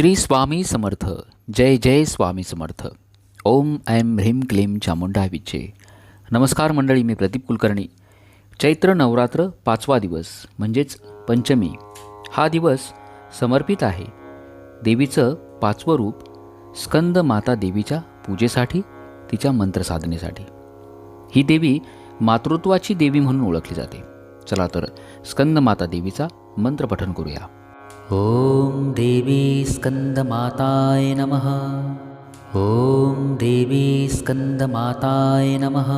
श्री स्वामी समर्थ. जय जय स्वामी समर्थ. ओम ऐम ह्रीम क्लीम चामुंडा विचे नमस्कार मंडळी मी प्रदीप कुलकर्णी. चैत्र नवरात्र पाचवा दिवस म्हणजेच पंचमी. हा दिवस समर्पित आहे. देवीचं पाचवं रूप स्कंद माता देवीच्या पूजेसाठी तिच्या मंत्रसाधनेसाठी. ही देवी मातृत्वाची देवी म्हणून ओळखली जाते. चला तर स्कंद माता देवीचा मंत्रपठन करूया. ॐ देवी स्कन्दमाताय नमः। ॐ देवी स्कन्दमाताय नमः।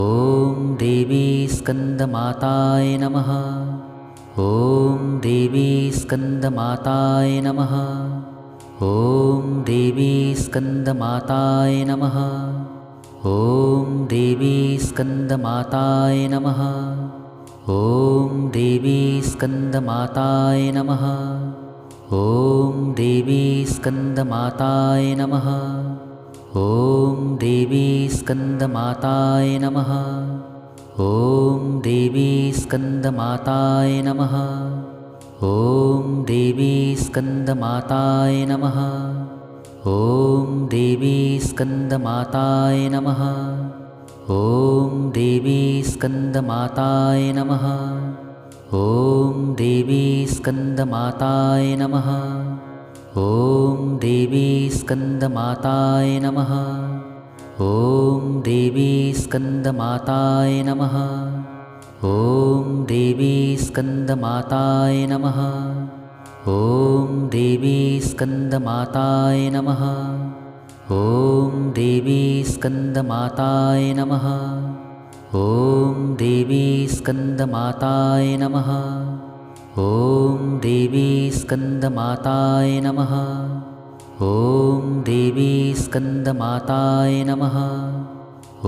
ॐ देवी स्कन्दमाताय नमः। ॐ देवी स्कन्दमाताय नमः। ॐ देवी स्कन्दमाताय नमः। ॐ देवी स्कन्दमाताय नमः ॐ देवी स्कन्दमाताय नमः। ॐ देवी स्कन्दमाताय नमः। ॐ देवी स्कन्दमाताय नमः। ॐ देवी स्कन्दमाताय नमः। ॐ देवी स्कन्दमाताय नमः। ॐ देवी स्कन्दमाताय नमः ॐ देवी स्कन्दमाताय नमः। ॐ देवी स्कन्दमाताय नमः। ॐ देवी स्कन्दमाताय नमः। ॐ देवी स्कन्दमाताय नमः। ॐ देवी स्कन्दमाताय नमः। ॐ देवी स्कन्दमाताय नमः ॐ देवी स्कन्दमाताय नमः। ॐ देवी स्कन्दमाताय नमः। ॐ देवी स्कन्दमाताय नमः। ॐ देवी स्कन्दमाताय नमः।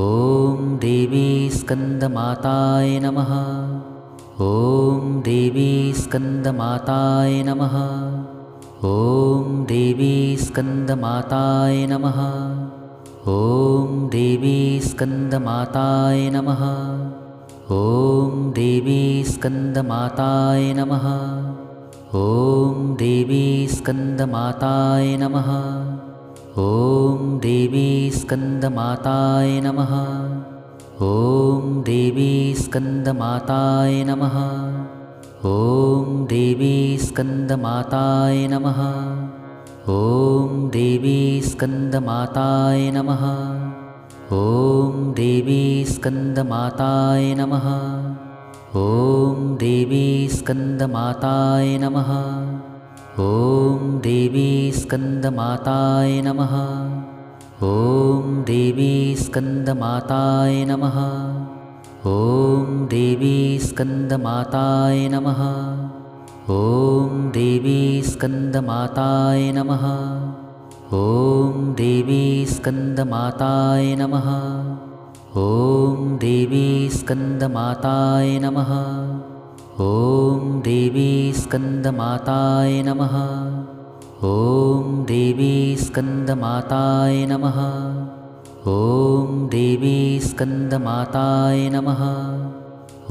ॐ देवी स्कन्दमाताय नमः। ॐ देवी स्कन्दमाताय नमः ॐ देवी स्कन्दमाताय नमः। ॐ देवी स्कन्दमाताय नमः। ॐ देवी स्कन्दमाताय नमः। ॐ देवी स्कन्दमाताय नमः। ॐ देवी स्कन्दमाताय नमः। ॐ देवी स्कन्दमाताय नमः ॐ देवी स्कन्दमाताय नमः। ॐ देवी स्कन्दमाताय नमः। ॐ देवी स्कन्दमाताय नमः। ॐ देवी स्कन्दमाताय नमः। ॐ देवी स्कन्दमाताय नमः। ॐ देवी स्कन्दमाताय नमः ॐ देवी स्कन्दमाताय नमः। ॐ देवी स्कन्दमाताय नमः। ॐ देवी स्कन्दमाताय नमः। ॐ देवी स्कन्दमाताय नमः। ॐ देवी स्कन्दमाताय नमः। ॐ देवी स्कन्दमाताय नमः। ॐ देवी स्कन्दमाताय नमः।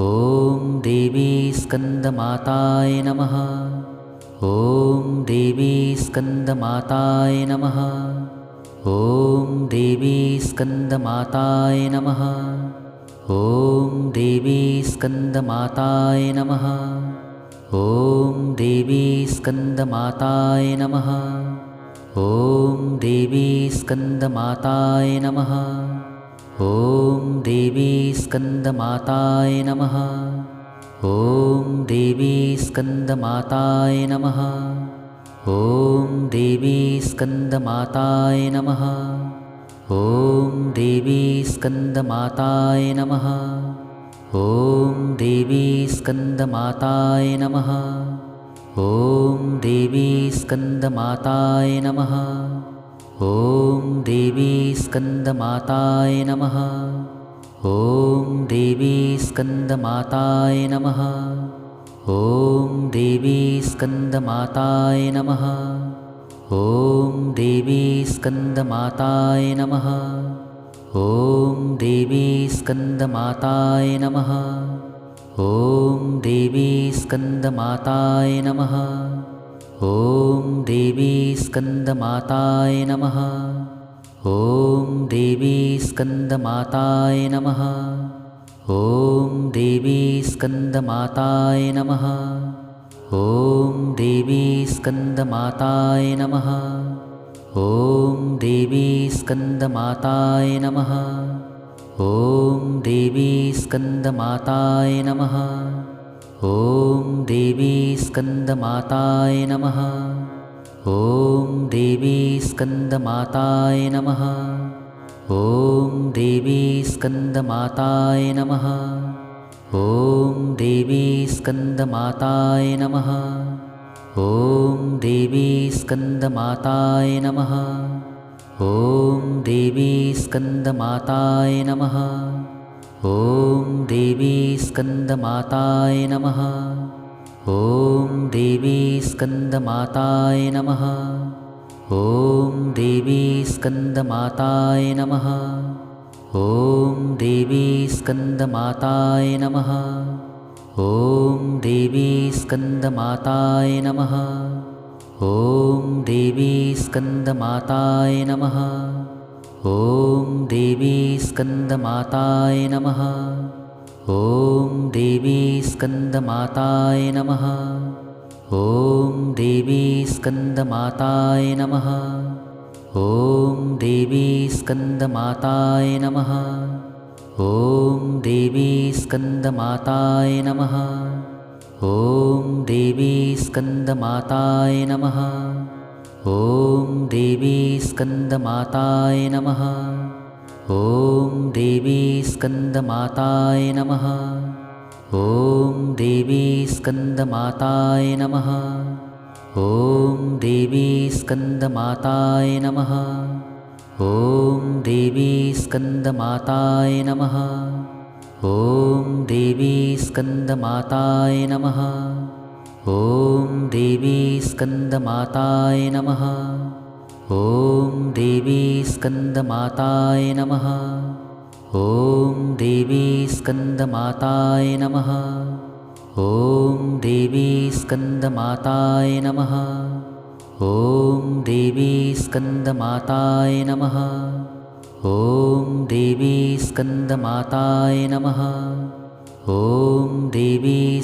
ॐ देवी स्कन्दमाताय नमः। ॐ देवी स्कन्दमाताय नमः। ॐ देवी स्कन्दमाताय नमः। ॐ देवी स्कन्दमाताय नमः। ॐ देवी स्कन्दमाताय नमः। ॐ देवी स्कन्दमाताय नमः ॐ देवी स्कन्दमाताय नमः। ॐ देवी स्कन्दमाताय नमः। ॐ देवी स्कन्दमाताय नमः। ॐ देवी स्कन्दमाताय नमः। ॐ देवी स्कन्दमाताय नमः। ॐ देवी स्कन्दमाताय नमः। ॐ देवी स्कन्दमाताय नमः। ॐ देवी स्कन्दमाताय नमः। ॐ देवी स्कन्दमाताय नमः। ॐ देवी स्कन्दमाताय नमः। ॐ देवी स्कन्दमाताय नमः। ॐ देवी स्कन्दमाताय नमः। ॐ देवी स्कन्दमाताय नमः ॐ देवी स्कन्दमाताय नमः। ॐ देवी स्कन्दमाताय नमः। ॐ देवी स्कन्दमाताय नमः। ॐ देवी स्कन्दमाताय नमः। ॐ देवी स्कन्दमाताय नमः। ॐ देवी स्कन्दमाताय नमः। ॐ देवी स्कन्दमाताय नमः। ॐ देवी स्कन्दमाताय नमः। ॐ देवी स्कन्दमाताय नमः। ॐ देवी स्कन्दमाताय नमः। ॐ देवी स्कन्दमाताय नमः। ॐ देवी स्कन्दमाताय नमः। ॐ देवी स्कन्दमाताय नमः ॐ देवी स्कन्दमाताय नमः। ॐ देवी स्कन्दमाताय नमः। ॐ देवी स्कन्दमाताय नमः। ॐ देवी स्कन्दमाताय नमः। ॐ देवी स्कन्दमाताय नमः। ॐ देवी स्कन्दमाताय नमः। ॐ देवी स्कन्दमाताय नमः। ॐ देवी स्कन्दमाताय नमः। ॐ देवी स्कन्दमाताय नमः। ॐ देवी स्कन्दमाताय नमः। ॐ देवी स्कन्दमाताय नमः। ॐ देवी स्कन्दमाताय नमः। ॐ देवी स्कन्दमाताय नमः ॐ देवी स्कन्दमाताय नमः। ॐ देवी स्कन्दमाताय नमः। ॐ देवी स्कन्दमाताय नमः। ॐ देवी स्कन्दमाताय नमः। ॐ देवी स्कन्दमाताय नमः। ॐ देवी स्कन्दमाताय नमः। ॐ देवी स्कन्दमाताय नमः। ॐ देवी स्कन्दमाताय नमः। ॐ देवी स्कन्दमाताय नमः। ॐ देवी